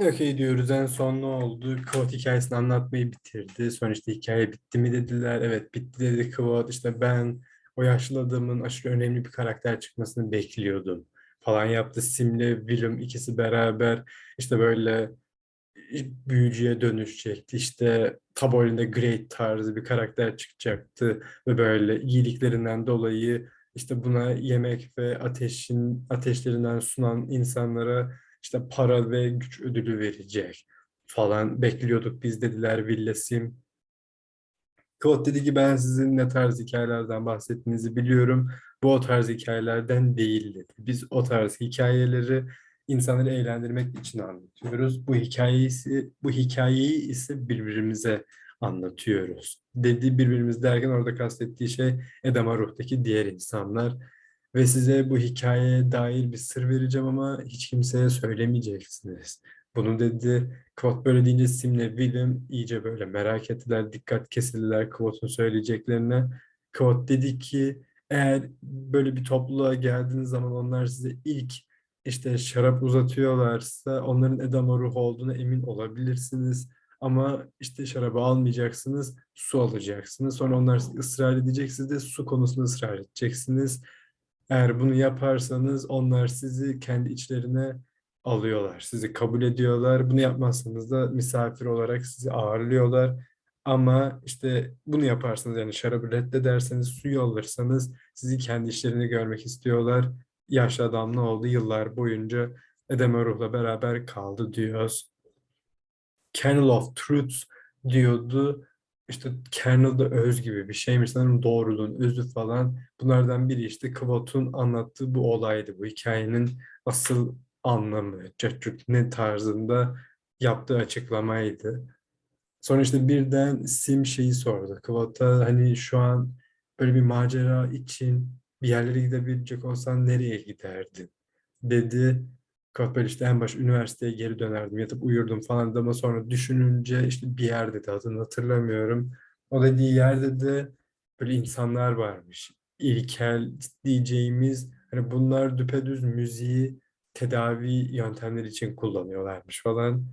Okey diyoruz en son ne oldu? Kıvat hikayesini anlatmayı bitirdi. Sonra işte hikaye bitti mi dediler. Evet bitti dedi Kıvat. İşte ben o yaşlı adamın aşırı önemli bir karakter çıkmasını bekliyordum falan yaptı. Sim'le Willem ikisi beraber işte böyle büyücüye dönüşecekti. İşte tabloide Great tarzı bir karakter çıkacaktı ve böyle iyiliklerinden dolayı işte buna yemek ve ateşin ateşlerinden sunan insanlara işte para ve güç ödülü verecek falan bekliyorduk biz dediler Villesim. Kıvat dedi ki ben sizin ne tarz hikayelerden bahsettiğinizi biliyorum. Bu o tarz hikayelerden değil dedi. Biz o tarz hikayeleri insanları eğlendirmek için anlatıyoruz. Bu hikayeyi, bu hikayeyi ise birbirimize anlatıyoruz. Dedi birbirimiz derken orada kastettiği şey Edema Ruh'taki diğer insanlar. Ve size bu hikayeye dair bir sır vereceğim ama hiç kimseye söylemeyeceksiniz. Bunu dedi. Quote böyle deyince Sim'le William iyice böyle merak ettiler. Dikkat kesildiler Quote'un söyleyeceklerine. Quote dedi ki eğer böyle bir topluluğa geldiğiniz zaman onlar size ilk işte şarap uzatıyorlarsa onların edama ruhu olduğuna emin olabilirsiniz. Ama işte şarabı almayacaksınız, su alacaksınız. Sonra onlar ısrar edeceksiniz de su konusunda ısrar edeceksiniz. Eğer bunu yaparsanız onlar sizi kendi içlerine alıyorlar. Sizi kabul ediyorlar. Bunu yapmazsanız da misafir olarak sizi ağırlıyorlar. Ama işte bunu yaparsanız yani şarabı reddederseniz, su yollarsanız sizi kendi işlerini görmek istiyorlar. Yaşlı adam ne oldu? Yıllar boyunca Edema Ruh'la beraber kaldı diyoruz. Kernel of Truth diyordu. İşte kernel de öz gibi bir şeymiş. Sanırım doğruluğun özü falan. Bunlardan biri işte Kvot'un anlattığı bu olaydı. Bu hikayenin asıl anlamı. Cacuk ne tarzında yaptığı açıklamaydı. Sonra işte birden Sim şeyi sordu. Kvot'a hani şu an böyle bir macera için bir yerlere gidebilecek olsan nereye giderdin? Dedi. Böyle işte en baş üniversiteye geri dönerdim. Yatıp uyurdum falan ama sonra düşününce işte bir yer dedi adını hatırlamıyorum. O dediği yerde de böyle insanlar varmış. İlkel diyeceğimiz hani bunlar düpedüz müziği tedavi yöntemleri için kullanıyorlarmış falan.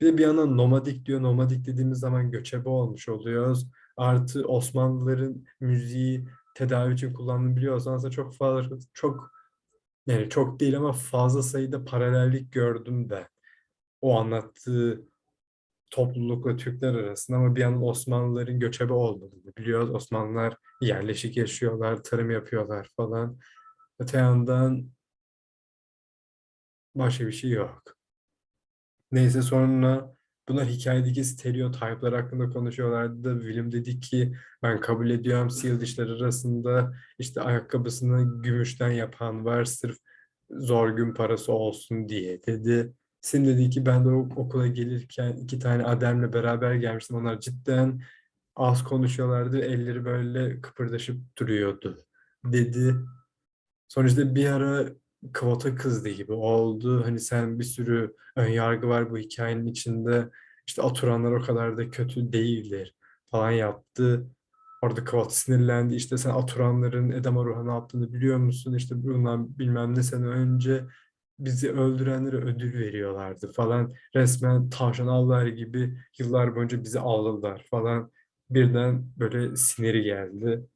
Bir de bir yandan nomadik diyor. Nomadik dediğimiz zaman göçebe olmuş oluyoruz. Artı Osmanlıların müziği tedavi için kullandığını biliyoruz. Aslında çok fazla, çok yani çok değil ama fazla sayıda paralellik gördüm de. O anlattığı toplulukla Türkler arasında ama bir yandan Osmanlıların göçebe olmadığını biliyoruz. Osmanlılar yerleşik yaşıyorlar, tarım yapıyorlar falan. Öte yandan başka bir şey yok. Neyse sonra bunlar hikayedeki stereotipler hakkında konuşuyorlardı. William dedi ki ben kabul ediyorum Seal dişler arasında işte ayakkabısını gümüşten yapan var sırf zor gün parası olsun diye dedi. Sim dedi ki ben de okula gelirken iki tane Adem'le beraber gelmiştim. Onlar cidden az konuşuyorlardı. Elleri böyle kıpırdaşıp duruyordu dedi. İşte bir ara kvota kızdı gibi oldu. Hani sen bir sürü ön yargı var bu hikayenin içinde. İşte oturanlar o kadar da kötü değildir falan yaptı. Orada Kvat sinirlendi. İşte sen oturanların Edema Ruh'a ne yaptığını biliyor musun? İşte bundan bilmem ne sene önce bizi öldürenlere ödül veriyorlardı falan. Resmen tavşan avlar gibi yıllar boyunca bizi avladılar falan. Birden böyle siniri geldi.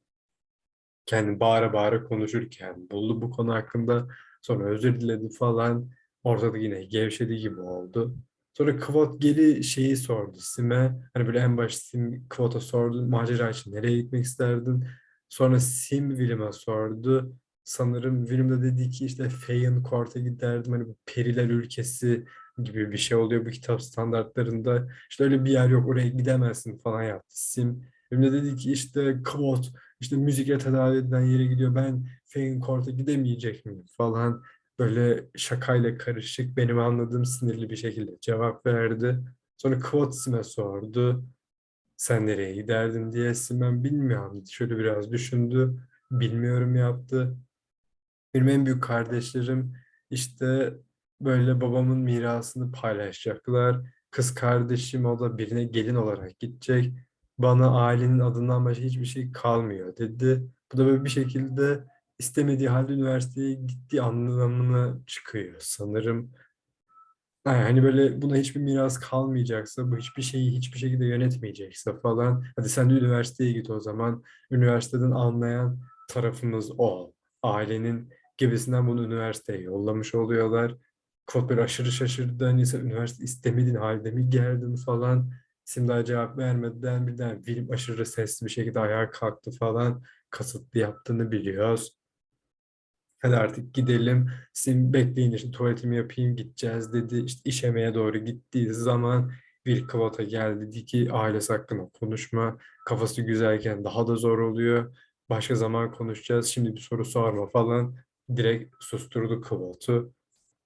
Kendi bağıra bağıra konuşurken buldu bu konu hakkında. Sonra özür diledi falan. Ortada yine gevşedi gibi oldu. Sonra Kvot geri şeyi sordu Sim'e. Hani böyle en baş Sim Kvot'a sordu. Macera için nereye gitmek isterdin? Sonra Sim Willem'a sordu. Sanırım Willem de dedi ki işte Feyen Court'a giderdim. Hani bu periler ülkesi gibi bir şey oluyor bu kitap standartlarında. İşte öyle bir yer yok oraya gidemezsin falan yaptı Sim. Willem de dedi ki işte Kvot işte müzikle tedavi edilen yere gidiyor. Ben Feyen Court'a gidemeyecek miyim falan böyle şakayla karışık benim anladığım sinirli bir şekilde cevap verdi. Sonra Quotsime sordu. Sen nereye giderdin diye ben bilmiyorum. Şöyle biraz düşündü. Bilmiyorum yaptı. Benim en büyük kardeşlerim işte böyle babamın mirasını paylaşacaklar. Kız kardeşim o da birine gelin olarak gidecek. Bana ailenin adından başka hiçbir şey kalmıyor dedi. Bu da böyle bir şekilde istemediği halde üniversiteye gittiği anlamına çıkıyor sanırım. Yani hani böyle buna hiçbir miras kalmayacaksa, bu hiçbir şeyi hiçbir şekilde yönetmeyecekse falan. Hadi sen de üniversiteye git o zaman. Üniversiteden anlayan tarafımız o. Ailenin gibisinden bunu üniversiteye yollamış oluyorlar. Kod böyle aşırı şaşırdı. Hani sen üniversite istemediğin halde mi geldin falan. Sim daha cevap vermeden birden William aşırı sesli bir şekilde ayağa kalktı falan. Kasıtlı yaptığını biliyoruz. Hadi artık gidelim. Sim bekleyin işte tuvaletimi yapayım gideceğiz dedi. İşte iş yemeğe doğru gittiği zaman bir Kıvata geldi dedi ki ailesi hakkında konuşma. Kafası güzelken daha da zor oluyor. Başka zaman konuşacağız. Şimdi bir soru sorma falan. Direkt susturdu Kıvat'ı.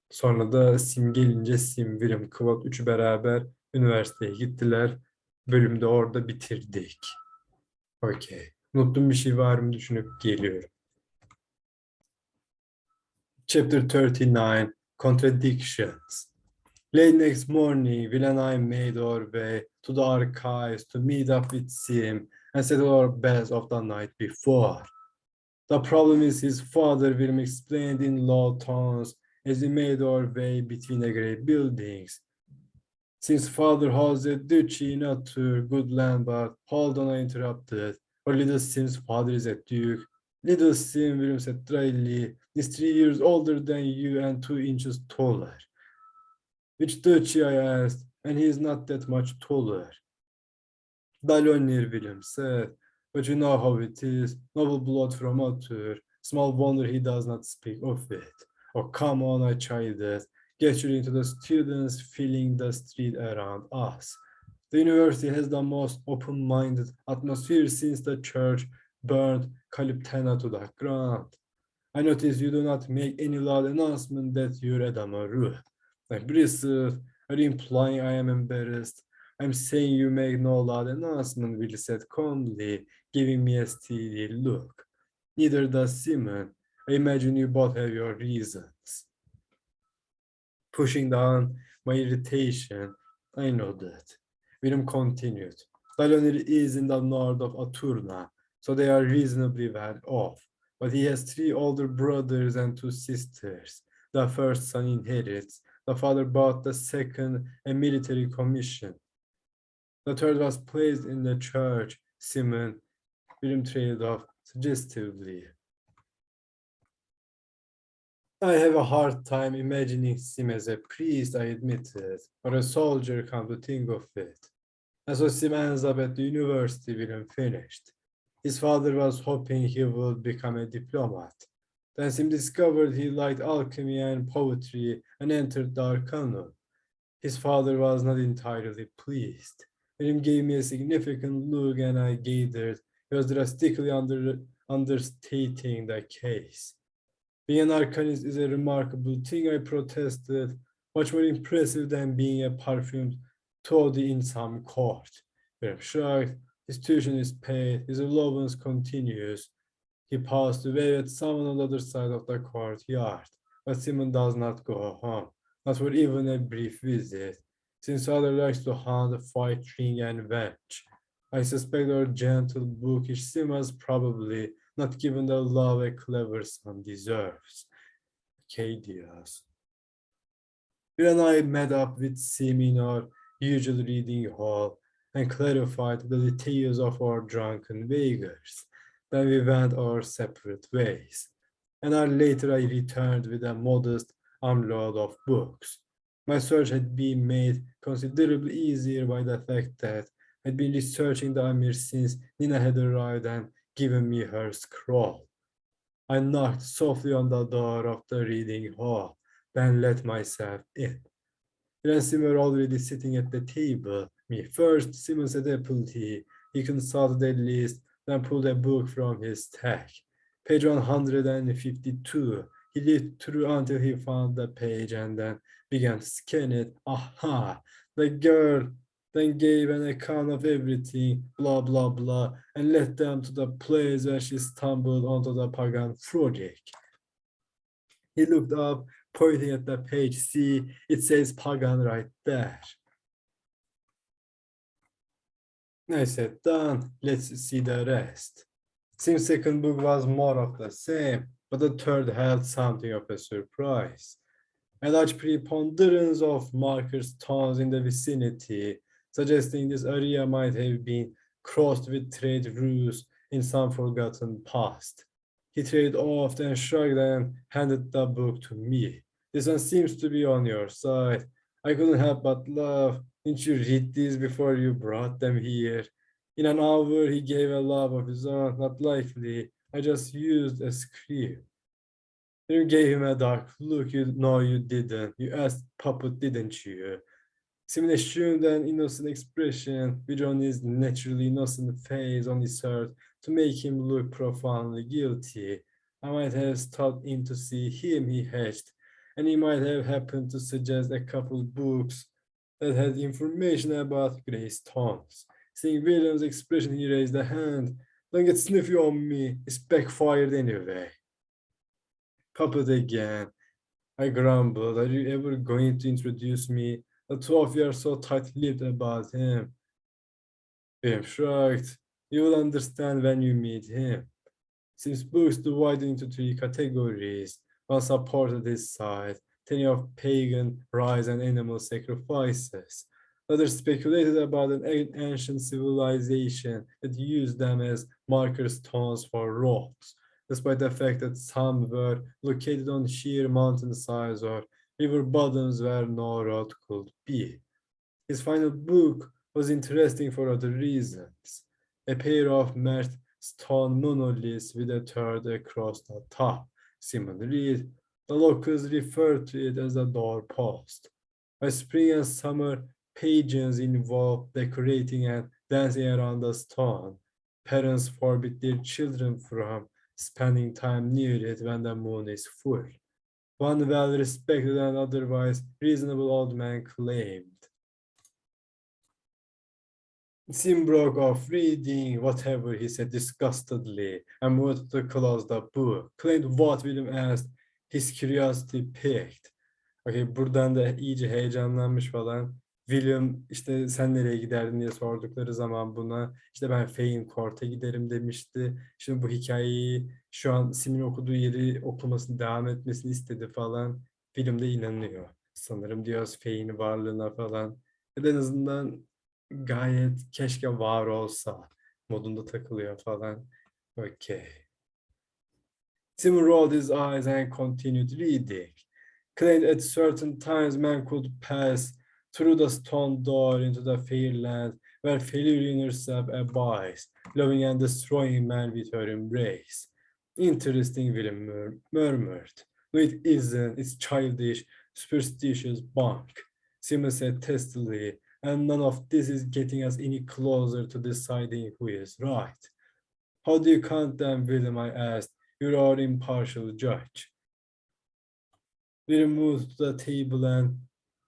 Sonra da Sim gelince Sim, William, Kıvat üçü beraber üniversiteye gittiler. Bölümde orada bitirdik. Okey. Unuttuğum bir şey var mı düşünüp geliyorum. Chapter 39 Contradictions. Late next morning, Will and I made our way to the archives to meet up with Sim and settle our bets of the night before. The problem is his father, William explained in low tones as we made our way between the great buildings. Since father holds a duchy not Atur, good land, but hold on, I interrupted. Or little Sim's father is a duke. Little Sim, William said dryly, is three years older than you and two inches taller. Which duchy, I asked, and he is not that much taller. Dalonir, William said, but you know how it is, noble blood from Atur. Small wonder he does not speak of it. Oh, come on, I tried chided. Get you into the students filling the street around us. The university has the most open-minded atmosphere since the church burned Kaliptena to the ground. I notice you do not make any loud announcement that you're at Amaru. Like Bristol, are you implying I am embarrassed? I'm saying you make no loud announcement, Will said calmly, giving me a steely look. Neither does Simon. I imagine you both have your reasons. Pushing down my irritation, I nodded. William continued. Dalonir is in the north of Aturna, so they are reasonably well off. But he has three older brothers and two sisters. The first son inherits. The father bought the second a military commission. The third was placed in the church. Simon, William trailed off suggestively. I have a hard time imagining Sim as a priest, I admitted, or a soldier, come to think of it. And so Sim ends up at the university, William finished. His father was hoping he would become a diplomat. Then Sim discovered he liked alchemy and poetry and entered the Arcanum. His father was not entirely pleased. William gave me a significant look and I gathered he was drastically under, understating the case. Being an arcanist is a remarkable thing, I protested, much more impressive than being a perfumed toady in some court. William shrugged, his tuition is paid, his allowance continues. He passed away at someone on the other side of the courtyard, but Simon does not go home, not for even a brief visit, since other likes to hunt, fight, drink, and veg. I suspect our gentle, bookish Simon's probably not given the love a clever son deserves. Cadius. When I met up with Sim in our usual reading hall and clarified the details of our drunken vagaries. Then we went our separate ways. An hour later, I returned with a modest armload of books. My search had been made considerably easier by the fact that I'd been researching the Amir since Nina had arrived and given me her scroll. I knocked softly on the door of the reading hall, then let myself in. Then Sim were already sitting at the table. Me first, Simon said apple tea. He consulted a list, then pulled a book from his stack. Page 152. He lived through until he found the page and then began to scan it. Aha! The girl then gave an account of everything, blah, blah, blah, and led them to the place where she stumbled onto the pagan project. He looked up, pointing at the page. See, it says pagan right there. I said, done. Let's see the rest. Sim's second book was more of the same, but the third held something of a surprise. A large preponderance of markers towns in the vicinity, suggesting this area might have been crossed with trade routes in some forgotten past. He traded off and shrugged and handed the book to me. This one seems to be on your side. I couldn't help but laugh. Didn't you read these before you brought them here? In an hour, he gave a laugh of his own, not likely. I just used a script. You gave him a dark look. You know you didn't. You asked Puppet, didn't you? Simon assumed an innocent expression, which on his naturally innocent face only served to make him look profoundly guilty. I might have stopped in to see him, he hedged, and he might have happened to suggest a couple books that had information about Grace Tones. Seeing William's expression, he raised a hand. Don't get sniffy on me. It's backfired anyway. Puppet again. I grumbled. Are you ever going to introduce me? The two of you are so tight-lipped about him. William shrugged. You will understand when you meet him. Since books divided into three categories, one supported his side, telling of pagan rites and animal sacrifices. Others speculated about an ancient civilization that used them as marker stones for rocks, despite the fact that some were located on sheer mountainsides or river bottoms where no road could be. His final book was interesting for other reasons. A pair of merged stone monoliths with a third across the top. Simon read, the locals refer to it as a doorpost. By spring and summer, pageants involve decorating and dancing around the stone. Parents forbid their children from spending time near it when the moon is full. One well-respected and otherwise reasonable old man claimed. Sim broke off reading whatever he said disgustedly and moved to close the book. Claimed what William asked, his curiosity piqued. Okay, buradan da iyice heyecanlanmış falan. William işte sen nereye giderdin diye sordukları zaman buna işte ben Fein Court'a giderim demişti. Şimdi bu hikayeyi şu an Sim'in okuduğu yeri okumasını devam etmesini istedi falan. William de inanıyor. Sanırım diyor Fein'in varlığına falan. En azından gayet keşke var olsa modunda takılıyor falan. Okay. Tim rolled his eyes and continued reading. Claimed at certain times man could pass through the stone door into the fair land where Felurian herself abides, loving and destroying man with her embrace. Interesting, William mur murmured. No, it isn't. It's childish, superstitious bunk. Simon said testily, and none of this is getting us any closer to deciding who is right. How do you count them, William? I asked. You're our impartial judge. William moved the table and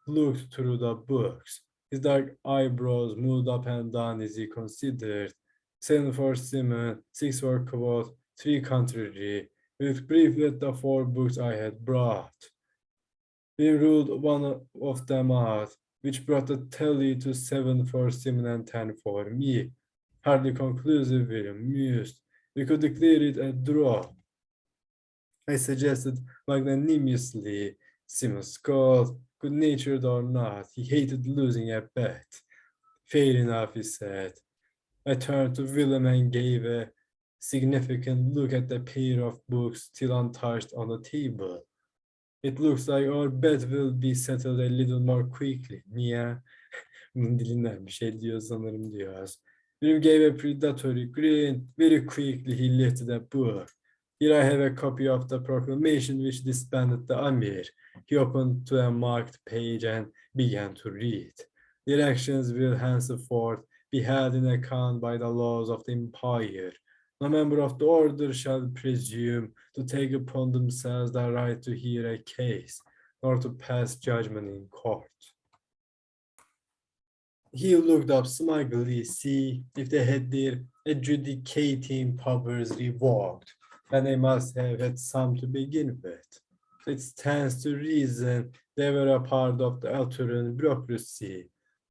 looked through the books. His dark eyebrows moved up and down as he considered. Seven for Simon, six for Quote, three contrary. With briefly at the four books I had brought. We ruled one of them out, which brought the tally to seven for Simon and ten for me. Hardly conclusive, William mused. We could declare it a draw. I suggested magnanimously. Simon scoffed, good-natured or not, he hated losing a bet. Fair enough, he said. I turned to Willem and gave a significant look at the pair of books still untouched on the table. It looks like our bet will be settled a little more quickly. Bunun dilinden bir şey diyor sanırım diyor. William gave a predatory grin. Very quickly he lifted a book. Here I have a copy of the proclamation which disbanded the Amir. He opened to a marked page and began to read. The elections will henceforth be held in account by the laws of the empire. No member of the order shall presume to take upon themselves the right to hear a case, nor to pass judgment in court. He looked up smugly, see if they had their adjudicating powers revoked, and they must have had some to begin with. It stands to reason they were a part of the Alturan bureaucracy.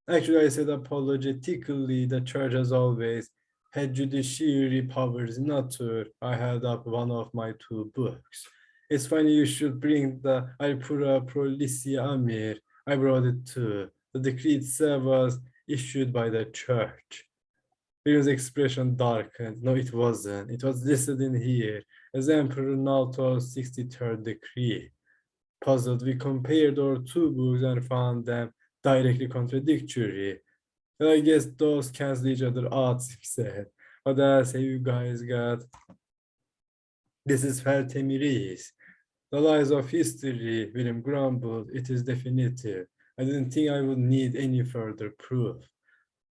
Actually, I said apologetically, the church has always had judiciary powers in nature. I held up one of my two books. It's funny you should bring the Alpura Prolicia Amir. I brought it too. The decree itself was issued by the church. William's expression darkened. No, it wasn't. It was listed in here as Emperor Nauto's 63rd decree. Puzzled, we compared our two books and found them directly contradictory. Well, I guess those cancel each other out, Sim said. What else you guys got? This is Feltemiris. The lies of history, William grumbled. It is definitive. I didn't think I would need any further proof.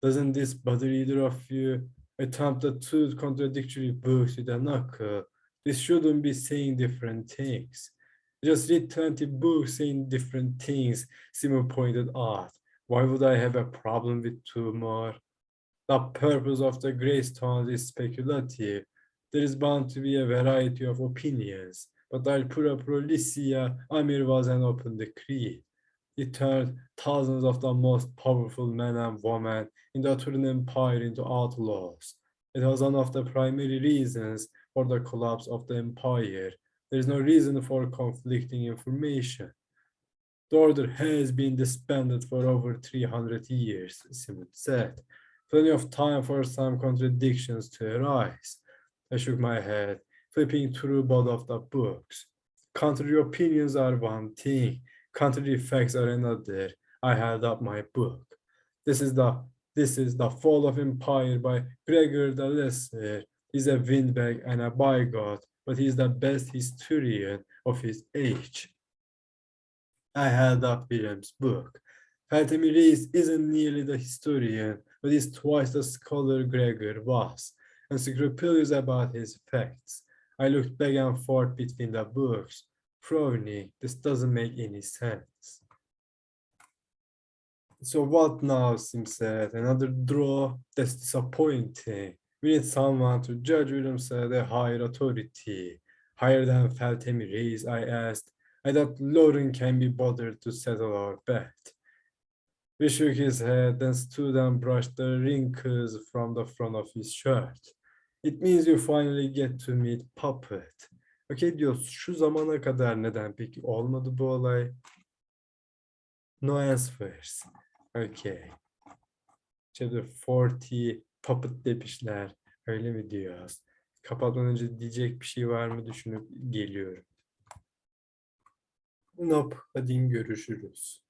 Doesn't this bother either of you? Attempt the two contradictory books with a knuckle. This shouldn't be saying different things. Just read 20 books saying different things, Simon pointed out. Why would I have a problem with two more? The purpose of the Greystones is speculative. There is bound to be a variety of opinions, but Alpura Prolicia Amir was an open decree. It turned thousands of the most powerful men and women in the Turan Empire into outlaws. It was one of the primary reasons for the collapse of the empire. There is no reason for conflicting information. The order has been disbanded for over 300 years, Simon said. Plenty of time for some contradictions to arise. I shook my head, flipping through both of the books. Contrary opinions are one thing, contrary facts are another. I held up my book. This is the this is the Fall of Empire by Gregor the Lesser. He's a windbag and a bigot, but he's the best historian of his age. I held up William's book. Fatima Reis isn't nearly the historian, but he's twice the scholar Gregor was, and scrupulous about his facts. I looked back and forth between the books. Frowning, this doesn't make any sense. So what now, Sim said. Another draw? That's disappointing. We need someone to judge William said a higher authority. Higher than Feltemi Reis, I asked. I thought Lauren can be bothered to settle our bet. We shook his head, then stood and brushed the wrinkles from the front of his shirt. It means you finally get to meet Puppet. Okay diyoruz, şu zamana kadar neden peki olmadı bu olay? No answers. Okay. Chapter 40 Puppet demişler. Öyle mi diyoruz? Kapatmadan önce diyecek bir şey var mı düşünüp geliyorum. Nope. Hadi görüşürüz.